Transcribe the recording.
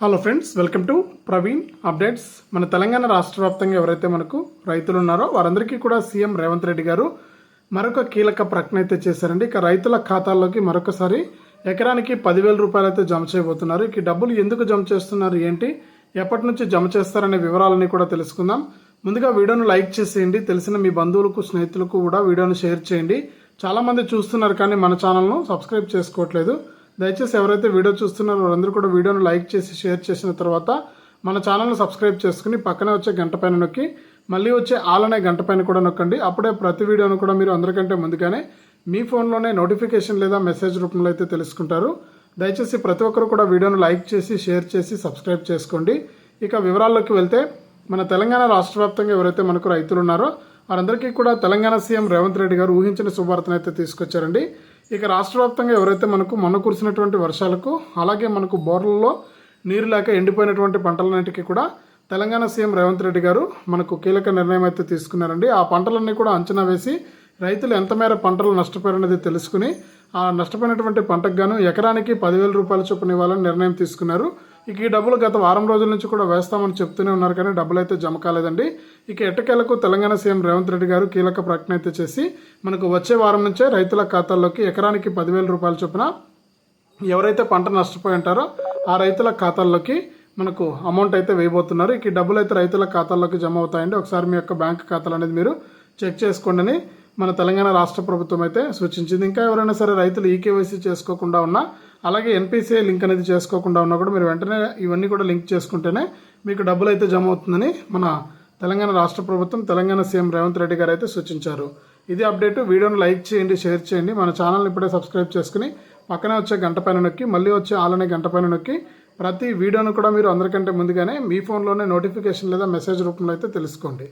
Hello friends welcome to Praveen updates మన తెలంగాణ రాష్ట్ర వ్యాప్తంగా ఎవరైతే మనకు రైతులు ఉన్నారో వారందరికీ కూడా సీఎం రేవంత్ రెడ్డి గారు మరొక కీలక ప్రకటన అయితే చేశారండి. ఇక రైతుల ఖాతాల్లోకి మరొకసారి ఎకరానికి పదివేల రూపాయలు అయితే జమ చేయబోతున్నారు. ఇక ఈ డబ్బులు ఎందుకు జమ చేస్తున్నారు ఏంటి ఎప్పటి నుంచి జమ చేస్తారనే వివరాలని కూడా తెలుసుకుందాం. ముందుగా వీడియోను లైక్ చేసేయండి. తెలిసిన మీ బంధువులకు స్నేహితులకు కూడా వీడియోను షేర్ చేయండి. చాలామంది చూస్తున్నారు కానీ మన ఛానల్ను సబ్స్క్రైబ్ చేసుకోవట్లేదు. దయచేసి ఎవరైతే వీడియో చూస్తున్నారో వారందరూ కూడా వీడియోను లైక్ చేసి షేర్ చేసిన తర్వాత మన ఛానల్ను సబ్స్క్రైబ్ చేసుకుని పక్కనే వచ్చే గంట పైన నొక్కి మళ్ళీ వచ్చే ఆల్ అనే గంట పైన కూడా నొక్కండి. అప్పుడే ప్రతి వీడియోను కూడా మీరు అందరికంటే ముందుగానే మీ ఫోన్లోనే నోటిఫికేషన్ లేదా మెసేజ్ రూపంలో అయితే తెలుసుకుంటారు. దయచేసి ప్రతి ఒక్కరు కూడా వీడియోను లైక్ చేసి షేర్ చేసి సబ్స్క్రైబ్ చేసుకోండి. ఇక వివరాల్లోకి వెళ్తే మన తెలంగాణ రాష్ట్ర వ్యాప్తంగా ఎవరైతే మనకు రైతులు ఉన్నారో వారందరికీ కూడా తెలంగాణ సీఎం రేవంత్ రెడ్డి గారు ఊహించిన శుభార్తను అయితే తీసుకొచ్చారండి. ఇక రాష్ట్ర వ్యాప్తంగా ఎవరైతే మనకు మొన్న కురిసినటువంటి వర్షాలకు అలాగే మనకు బోర్లలో నీరు లేక ఎండిపోయినటువంటి పంటలన్నింటికి కూడా తెలంగాణ సీఎం రేవంత్ రెడ్డి గారు మనకు కీలక నిర్ణయం అయితే తీసుకున్నారండి. ఆ పంటలన్నీ కూడా అంచనా వేసి రైతులు ఎంత మేర పంటలు నష్టపోయారనేది తెలుసుకుని ఆ నష్టపోయినటువంటి పంటకు గాను ఎకరానికి పదివేల రూపాయల చొప్పున ఇవ్వాలని నిర్ణయం తీసుకున్నారు. ఇక ఈ డబ్బులు గత వారం రోజుల నుంచి కూడా వేస్తామని చెప్తూనే ఉన్నారు కానీ డబ్బులు అయితే జమ కాలేదండి. ఇక ఎట్టకేలకు తెలంగాణ సీఎం రేవంత్ రెడ్డి గారు కీలక ప్రకటన అయితే చేసి మనకు వచ్చే వారం నుంచే రైతుల ఖాతాల్లోకి ఎకరానికి పదివేల రూపాయల చొప్పున ఎవరైతే పంట నష్టపోయి ఉంటారో ఆ రైతుల ఖాతాల్లోకి మనకు అమౌంట్ అయితే వేయబోతున్నారు. ఈ డబ్బులు అయితే రైతుల ఖాతాల్లోకి జమ అవుతాయండి. ఒకసారి మీ యొక్క బ్యాంక్ ఖాతాలు అనేది మీరు చెక్ చేసుకోండి అని మన తెలంగాణ రాష్ట్ర ప్రభుత్వం అయితే సూచించింది. ఇంకా ఎవరైనా సరే రైతులు ఈకేవైసీ చేసుకోకుండా ఉన్నా అలాగే ఎన్పిసిఐ లింక్ అనేది చేసుకోకుండా ఉన్నా కూడా మీరు వెంటనే ఇవన్నీ కూడా లింక్ చేసుకుంటేనే మీకు డబ్బులు అయితే జమ అవుతుందని మన తెలంగాణ రాష్ట్ర ప్రభుత్వం తెలంగాణ సీఎం రేవంత్ రెడ్డి గారు అయితే సూచించారు. ఇది అప్డేట్. వీడియోను లైక్ చేయండి షేర్ చేయండి. మన ఛానల్ని ఇప్పుడే సబ్స్క్రైబ్ చేసుకుని పక్కనే వచ్చే గంట పైన నొక్కి మళ్ళీ వచ్చే ఆలనే గంట పైన నొక్కి ప్రతి వీడియోను కూడా మీరు అందరికంటే ముందుగానే మీ ఫోన్లోనే నోటిఫికేషన్ లేదా మెసేజ్ రూపంలో అయితే తెలుసుకోండి.